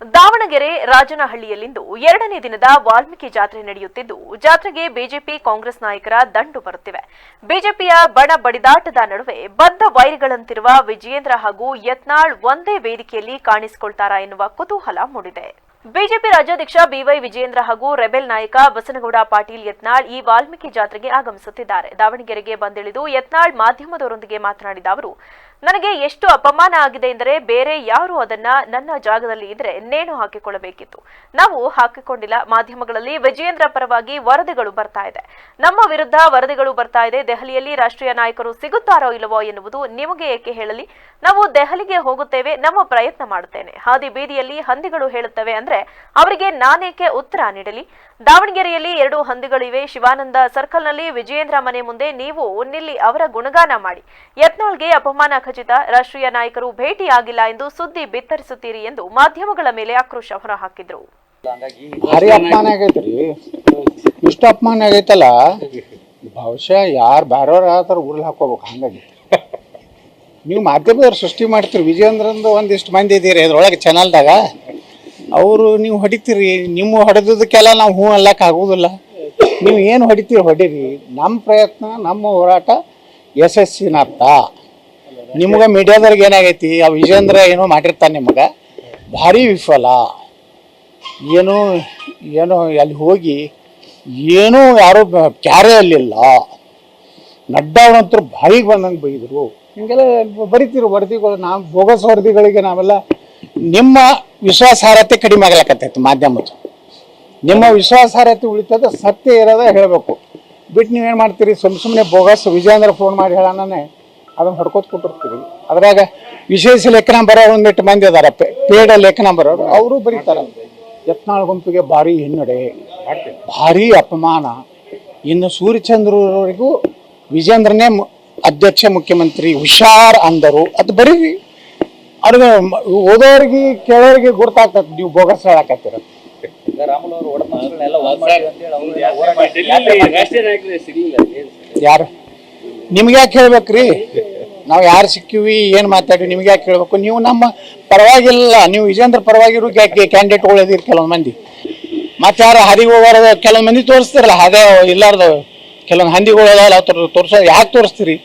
ದಾವಣಗೆರೆ ರಾಜನಹಳ್ಳಿಯಲ್ಲಿಂದು ಎರಡನೇ ದಿನದ ವಾಲ್ಮೀಕಿ ಜಾತ್ರೆ ನಡೆಯುತ್ತಿದ್ದು, ಜಾತ್ರೆಗೆ ಬಿಜೆಪಿ, ಕಾಂಗ್ರೆಸ್ ನಾಯಕರ ದಂಡು ಬರುತ್ತಿವೆ. ಬಿಜೆಪಿಯ ಬಣ ಬಡಿದಾಟದ ನಡುವೆ ಬದ್ಧ ವೈರಿಗಳಂತಿರುವ ವಿಜಯೇಂದ್ರ ಹಾಗೂ ಯತ್ನಾಳ್ ಒಂದೇ ವೇದಿಕೆಯಲ್ಲಿ ಕಾಣಿಸಿಕೊಳ್ತಾರಾ ಎನ್ನುವ ಕುತೂಹಲ ಮೂಡಿದೆ. ಬಿಜೆಪಿ ರಾಜ್ಯಾಧ್ಯಕ್ಷ ಬಿವೈ ವಿಜಯೇಂದ್ರ ಹಾಗೂ ರೆಬೆಲ್ ನಾಯಕ ಬಸನಗೌಡ ಪಾಟೀಲ್ ಯತ್ನಾಳ್ ಈ ವಾಲ್ಮೀಕಿ ಜಾತ್ರೆಗೆ ಆಗಮಿಸುತ್ತಿದ್ದಾರೆ. ದಾವಣಗೆರೆಗೆ ಬಂದಿಳಿದು ಯತ್ನಾಳ್ ಮಾಧ್ಯಮದವರೊಂದಿಗೆ ಮಾತನಾಡಿದ ಅವರು ನನಗೆ ಎಷ್ಟು ಅಪಮಾನ ಆಗಿದೆ ಎಂದರೆ ಬೇರೆ ಯಾರು ಅದನ್ನ ನನ್ನ ಜಾಗದಲ್ಲಿ ಇದ್ರೆ ನೇಣು ಹಾಕಿಕೊಳ್ಳಬೇಕಿತ್ತು. ನಾವು ಹಾಕಿಕೊಂಡಿಲ್ಲ. ಮಾಧ್ಯಮಗಳಲ್ಲಿ ವಿಜಯೇಂದ್ರ ಪರವಾಗಿ ವರದಿಗಳು ಬರ್ತಾ ಇದೆ. ನಮ್ಮ ವಿರುದ್ಧ ವರದಿಗಳು ಬರ್ತಾ ಇದೆ. ದೆಹಲಿಯಲ್ಲಿ ರಾಷ್ಟ್ರೀಯ ನಾಯಕರು ಸಿಗುತ್ತಾರೋ ಇಲ್ಲವೋ ಎನ್ನುವುದು ನಿಮಗೆ ಏಕೆ ಹೇಳಲಿ? ನಾವು ದೆಹಲಿಗೆ ಹೋಗುತ್ತೇವೆ. ನಮ್ಮ ಪ್ರಯತ್ನ ಮಾಡುತ್ತೇನೆ. ಹಾದಿ ಬೀದಿಯಲ್ಲಿ ಹಂದಿಗಳು ಹೇಳುತ್ತವೆ ಅಂದ್ರೆ ಅವರಿಗೆ ನಾನೇಕೆ ಉತ್ತರ ನೀಡಲಿ? ದಾವಣಗೆರೆಯಲ್ಲಿ ಎರಡು ಹಂದಿಗಳಿವೆ. ಶಿವಾನಂದ ಸರ್ಕಲ್ನಲ್ಲಿ ವಿಜಯೇಂದ್ರ ಮನೆ ಮುಂದೆ ನೀವು ನಿಲ್ಲಿ ಅವರ ಗುಣಗಾನ ಮಾಡಿ. ಯತ್ನಾಳ್ಗೆ ಅಪಮಾನ ಖಚಿತ ರಾಷ್ಟ್ರೀಯ ನಾಯಕರು ಭೇಟಿಯಾಗಿಲ್ಲ ಎಂದು ಸುದ್ದಿ ಬಿತ್ತರಿಸುತ್ತೀರಿ ಎಂದು ಮಾಧ್ಯಮಗಳ ಮೇಲೆ ಆಕ್ರೋಶ ಹೊರಹಾಕಿದ್ರು. ಭಾರಿ ಅಪಮಾನ ಆಗೈತ್ರಿ. ಇಷ್ಟು ಅಪಮಾನ ಆಗೈತಲ್ಲ ಬಹುಶಃ ಯಾರು ಬೇರೆಯವ್ರು ಆತರ ಉರ್ಲ್ ಹಾಕೋಬೇಕು ಹಂಗಾಗಿ. ನೀವು ಮಾಧ್ಯಮದವ್ರು ಸೃಷ್ಟಿ ಮಾಡ್ತೀರಿ ವಿಜಯೇಂದ್ರಂದು ಒಂದಿಷ್ಟು ಮಂದಿ ಇದ್ದೀರಿ ಅದ್ರೊಳಗೆ ಚಾನಲ್ದಾಗ ಅವರು ನೀವು ಹೊಡಿತೀರಿ ನಿಮ್ಮ ಹೊಡೆದಕ್ಕೆಲ್ಲ ನಾವು ಹೂ ಅಲ್ಲಕ್ಕೆ ಆಗೋದಿಲ್ಲ. ನೀವು ಏನು ಹೊಡಿತೀರಿ ಹೊಡೀರಿ. ನಮ್ಮ ಪ್ರಯತ್ನ ನಮ್ಮ ಹೋರಾಟ ಯಶಸ್ಸಿನರ್ಥ ನಿಮ್ಗೆ ಮೀಡಿಯಾದವ್ರಿಗೆ ಏನಾಗೈತಿ? ಆ ವಿಜೇಂದ್ರ ಏನೋ ಮಾಡಿರ್ತಾನೆ ನಿಮಗೆ. ಭಾರಿ ವಿಫಲ. ಏನು, ಏನೋ ಅಲ್ಲಿ ಹೋಗಿ ಏನೂ ಯಾರೂ ಕ್ಯಾರೇ ಅಲ್ಲಿಲ್ಲ ನಡ್ಡಾವ್ರಂತರು ಬಾಯಿಗೆ ಬಂದಂಗೆ ಬೈದರು. ಹಿಂಗೆಲ್ಲ ಬರಿತೀರು ವರದಿಗಳು. ನಾವು ಬೋಗಸ್ ವರದಿಗಳಿಗೆ ನಾವೆಲ್ಲ ನಿಮ್ಮ ವಿಶ್ವಾಸಾರ್ಹತೆ ಕಡಿಮೆ ಆಗ್ಲಕತ್ತೈತೆ ಮಾಧ್ಯಮದ ನಿಮ್ಮ ವಿಶ್ವಾಸಾರ್ಹತೆ ಉಳಿತದ ಸತ್ಯ ಇರೋದ ಹೇಳಬೇಕು. ಬಿಟ್ಟು ನೀವೇನು ಮಾಡ್ತೀರಿ? ಸುಮ್ಮ ಸುಮ್ಮನೆ ಬೋಗಸ್ ವಿಜೇಂದ್ರ ಫೋನ್ ಮಾಡಿ ಹೇಳೋಣನೆ ಅದನ್ನು ಹೊಡ್ಕೋತ ಕೊಟ್ಟಿರ್ತೀವಿ ಅದ್ರಾಗ ವಿಶೇಷ ಲೇಖನ ಬರೋ ಒಂದಿಟ್ಟು ಮಂದಿ ಅದಾರ ಪೇಡ ಲೇಖನ ಬರೋರು ಅವರು ಬರೀತಾರೆ. ಯತ್ನಾಳ್ ಗುಂಪಿಗೆ ಭಾರಿ ಹಿನ್ನಡೆ ಭಾರಿ ಅಪಮಾನ. ಇನ್ನು ಸೂರ್ಯಚಂದ್ರವರೆಗೂ ವಿಜೇಂದ್ರನೇ ಮು- ಅಧ್ಯಕ್ಷ ಮುಖ್ಯಮಂತ್ರಿ ಹುಷಾರ್ ಅಂದರು. ಅದು ಬರೀ ಅವ್ರಿಗೆ ಓದೋರಿಗೆ ಕೇಳೋರಿಗೆ ಗುರ್ತಾಗ್ತದೆ. ನೀವು ಬೋಗಸ್ ಹೇಳಕತ್ತೀರ. ಯಾರು? ನಿಮ್ಗೆ ಯಾಕೆ ಹೇಳ್ಬೇಕ್ರಿ? ನಾವು ಯಾರು ಸಿಕ್ಕಿವಿ, ಏನು ಮಾತಾಡಿ ನಿಮ್ಗೆ ಯಾಕೆ ಕೇಳಬೇಕು ನೀವು ನಮ್ಮ ಪರವಾಗಿಲ್ಲ, ನೀವು ವಿಜೇಂದ್ರ ಪರವಾಗಿರೋ ಕ್ಯಾಂಡಿಡೇಟ್ಗಳು ಇದೀರಿ ಕೆಲವೊಂದು ಮಂದಿ. ಮತ್ತೆ ಯಾರು ಹರಿಗೆ ಕೆಲವೊಂದು ಮಂದಿ ತೋರಿಸ್ತಿರಲ್ಲ, ಅದೇ ಇಲ್ಲಾರ್ದು. ಕೆಲವೊಂದು ಹಂದಿಗಳು ಅವ್ರು ತೋರಿಸೋ ಯಾಕೆ ತೋರಿಸ್ತೀರಿ?